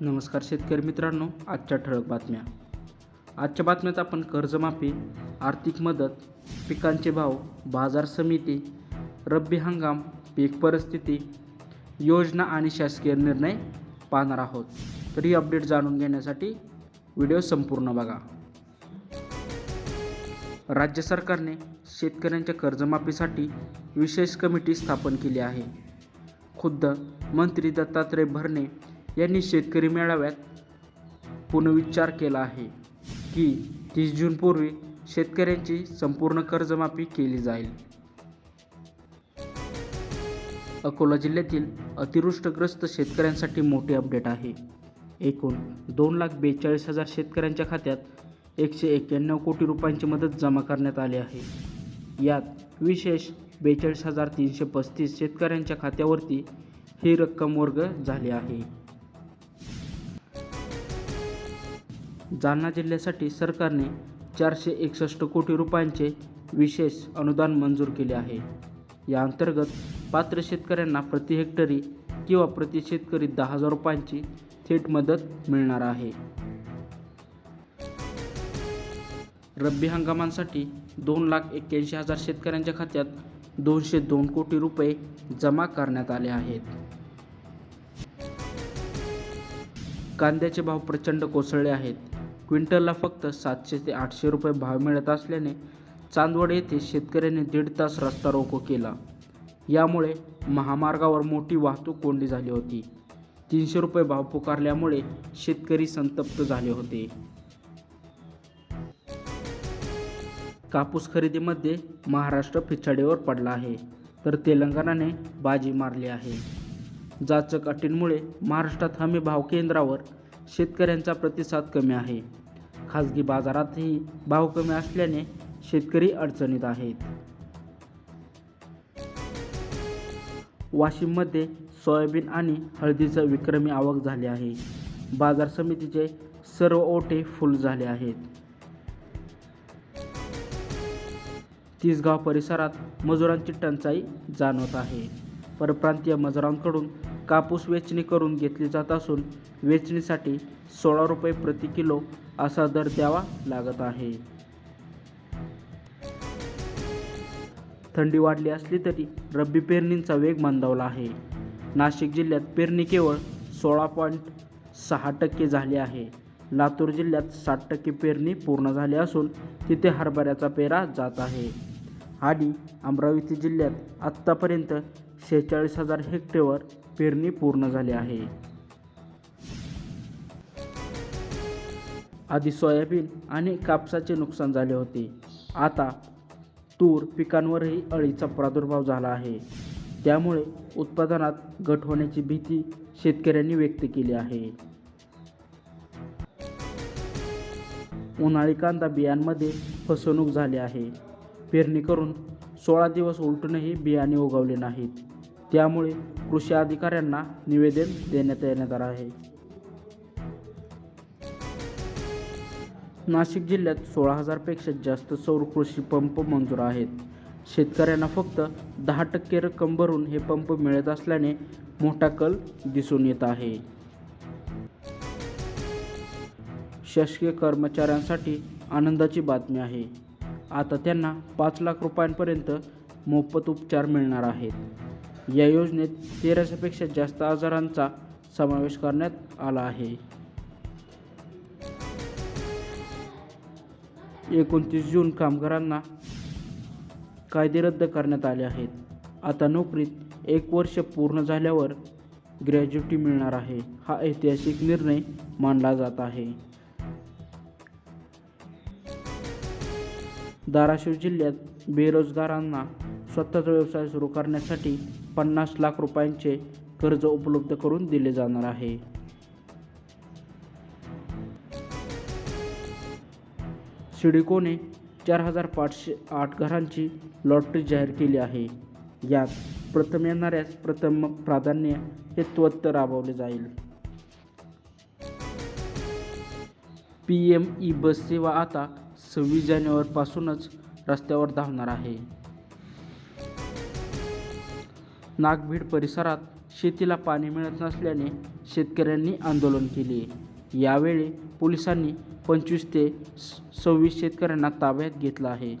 नमस्कार शेतकरी मित्रांनो आजच्या ठळक बातम्या. आजच्या बातम्यात आपण कर्जमाफी आर्थिक मदत पिकांचे भाव बाजार समिती रब्बी हंगाम पीक परिस्थिती योजना आणि शासकीय निर्णय पाहणार आहोत. तर ही अपडेट जाणून घेण्यासाठी व्हिडिओ संपूर्ण बघा. राज्य सरकारने शेतकऱ्यांच्या कर्जमाफीसाठी विशेष कमिटी स्थापन केली आहे. खुद्द मंत्री दत्तात्रय भरणे यांनी शेतकरी मेळाव्यात पुनर्विचार केला आहे की तीस जूनपूर्वी शेतकऱ्यांची संपूर्ण कर्जमाफी केली जाईल. अकोला जिल्ह्यातील अतिवृष्टग्रस्त शेतकऱ्यांसाठी मोठे अपडेट आहे. एकूण दोन लाख बेचाळीस हजार शेतकऱ्यांच्या खात्यात एकशे एक्क्याण्णव कोटी रुपयांची मदत जमा करण्यात आली आहे. यात विशेष बेचाळीस हजार तीनशे पस्तीस शेतकऱ्यांच्या खात्यावरती ही रक्कम वर्ग झाली आहे. जालना जिल्ह्यासाठी सरकारने चारशे एकसष्ट कोटी रुपयांचे विशेष अनुदान मंजूर केले आहे. या अंतर्गत पात्र शेतकऱ्यांना प्रति हेक्टरी किंवा प्रति शेतकरी दहा हजार रुपयांची थेट मदत मिळणार आहे. रब्बी हंगामांसाठी दोन लाख एक्क्याऐंशी हजार शेतकऱ्यांच्या खात्यात दोनशे दोन कोटी रुपये जमा करण्यात आले आहेत. कांद्याचे भाव प्रचंड कोसळले आहेत. क्विंटलला फक्त सातशे ते आठशे रुपये भाव मिळत असल्याने चांदवड येथे शेतकऱ्यांनी दीड तास रस्ता रोको केला. यामुळे महामार्गावर मोठी वाहतूक कोंडी झाली होती. तीनशे रुपये भाव पुकारल्यामुळे शेतकरी संतप्त झाले होते. कापूस खरेदीमध्ये महाराष्ट्र पिछाडीवर पडला आहे तर तेलंगणाने बाजी मारली आहे. जाचक अटींमुळे महाराष्ट्रात हमी भाव केंद्रावर शेतकऱ्यांचा प्रतिसाद कमी आहे. खाजगी बाजारातही भाव कमी असल्याने शेतकरी अडचणीत आहेत. वाशिममध्ये सोयाबीन आणि हळदीचं विक्रमी आवक झाली आहे. बाजार समितीचे सर्व ओटे फुल झाले आहेत. तिसगाव परिसरात मजुरांची टंचाई जाणवत आहे. परप्रांतीय मजुरांकडून कापूस वेचणी करून घेतली जात असून वेचणीसाठी सोळा रुपये प्रति किलो असा दर द्यावा लागत आहे. थंडी वाढली असली तरी रब्बी पेरणींचा वेग मंदावला आहे. नाशिक जिल्ह्यात पेरणी केवळ सोळा पॉईंट सहा टक्के झाली आहे. लातूर जिल्ह्यात साठ टक्के पेरणी पूर्ण झाली असून तिथे हरभऱ्याचा पेरा जात आहे. आणि अमरावती जिल्ह्यात आत्तापर्यंत शेहेचाळीस हजार हेक्टरवर पेरणी पूर्ण झाली आहे. आधी सोयाबीन आणि कापसाचे नुकसान झाले होते. आता तूर पिकांवरही अळीचा प्रादुर्भाव झाला आहे. त्यामुळे उत्पादनात घट होण्याची भीती शेतकऱ्यांनी व्यक्त केली आहे. उन्हाळी कांदा बियांमध्ये फसवणूक झाली आहे. पेरणी करून सोळा दिवस उलटूनही बियाणे उगवले नाहीत. त्यामुळे कृषी अधिकाऱ्यांना निवेदन देण्यात येण्यात आलं आहे. नाशिक जिल्ह्यात सोळा हजारपेक्षा जास्त सौर कृषी पंप मंजूर आहेत. शेतकऱ्यांना फक्त दहा टक्के रक्कम भरून हे पंप मिळत असल्याने मोठा कल दिसून येत आहे. शासकीय कर्मचाऱ्यांसाठी आनंदाची बातमी आहे. आता त्यांना पाच लाख रुपयांपर्यंत मोफत उपचार मिळणार आहेत. या योजनेत तेराशेपेक्षा जास्त आजारांचा समावेश करण्यात आला आहे. एकोणतीस जून कामगारांना कायदे रद्द करण्यात आले आहेत. आता नोकरीत एक वर्ष पूर्ण झाल्यावर ग्रॅज्युटी मिळणार आहे हा ऐतिहासिक निर्णय मानला जात आहे. धाराशिव जिल्ह्यात बेरोजगारांना स्वतःचा व्यवसाय सुरू करण्यासाठी पन्नास लाख रुपयांचे कर्ज उपलब्ध करून दिले जाणार आहे. सिडिकोने चार हजार पाचशे आठ घरांची लॉटरी जाहीर केली आहे. यात प्रथम येणाऱ्यास प्रथम प्राधान्य हे त्वत्त राबवले जाईल. पी एम ई बस सेवा आता सव्वीस जानेवारीपासूनच रस्त्यावर धावणार आहे. नागभीड परिसरात शेतीला पाणी मिळत नसल्याने शेतकऱ्यांनी आंदोलन केले. यावेळी पोलिसांनी पंचवीस ते सव्वीस शेतकऱ्यांना ताब्यात घेतलं आहे.